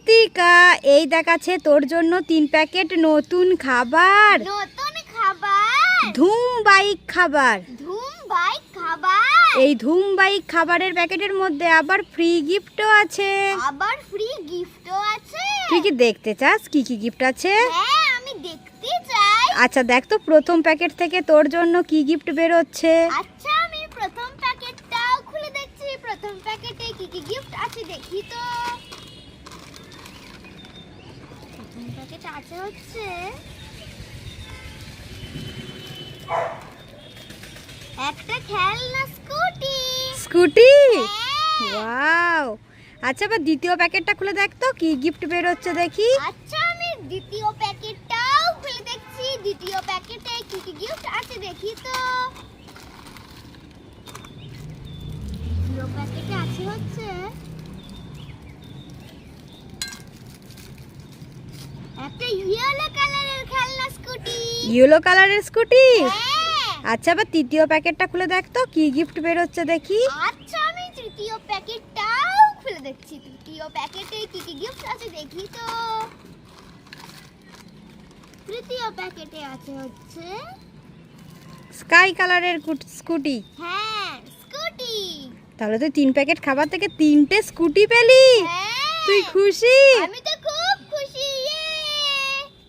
কৃতিকা এই দেখাচ্ছে তোর জন্য তিন প্যাকেট নতুন খাবার। নতুন খাবার? ধুম বাইক খাবার। ধুম বাইক খাবার? এই ধুম বাইক খাবারের প্যাকেটের মধ্যে আবার ফ্রি গিফটও আছে। আবার ফ্রি গিফটও আছে? তুই কি দেখতে চাস? কি কি গিফট আছে? হ্যাঁ আমি দেখতে চাই। আচ্ছা দেখ তো প্রথম প্যাকেট থেকে তোর জন্য কি গিফট বেরোচ্ছে। আচ্ছা আমি প্রথম প্যাকেটটাও খুলে দেখছি। প্রথম প্যাকেটে কি কি গিফট আছে দেখি তো প্রথম প্যাকেট আছে হচ্ছে। একটা খেলনা স্কুটি। স্কুটি? হ্যাঁ। ওয়াও। আচ্ছা এবার দ্বিতীয় প্যাকেটটা খুলে দেখ তো কি গিফট বেরোচ্ছে দেখি। আচ্ছা আমি দ্বিতীয় প্যাকেটটাও খুলে দেখছি। দ্বিতীয় প্যাকেটে কি কি গিফট আছে দেখি তো। দ্বিতীয় প্যাকেটে আছে হচ্ছে একটা ইয়েলো কালারের খেলনা স্কুটি ইয়েলো কালারের স্কুটি আচ্ছা এবার তৃতীয় প্যাকেটটা খুলে দেখ তো কি গিফট বেরোচ্ছে দেখি। আচ্ছা আমি তৃতীয় প্যাকেটটাও খুলে দেখছি। তৃতীয় প্যাকেটে কি কি গিফট আছে দেখি তো। তৃতীয় প্যাকেটে আছে হচ্ছে স্কাই কালারের স্কুটি হ্যাঁ স্কুটি তাহলে তুই তিন প্যাকেট খাবার থেকে তিনটে স্কুটি পেলি? হ্যাঁ। তুই খুশি? আমি তো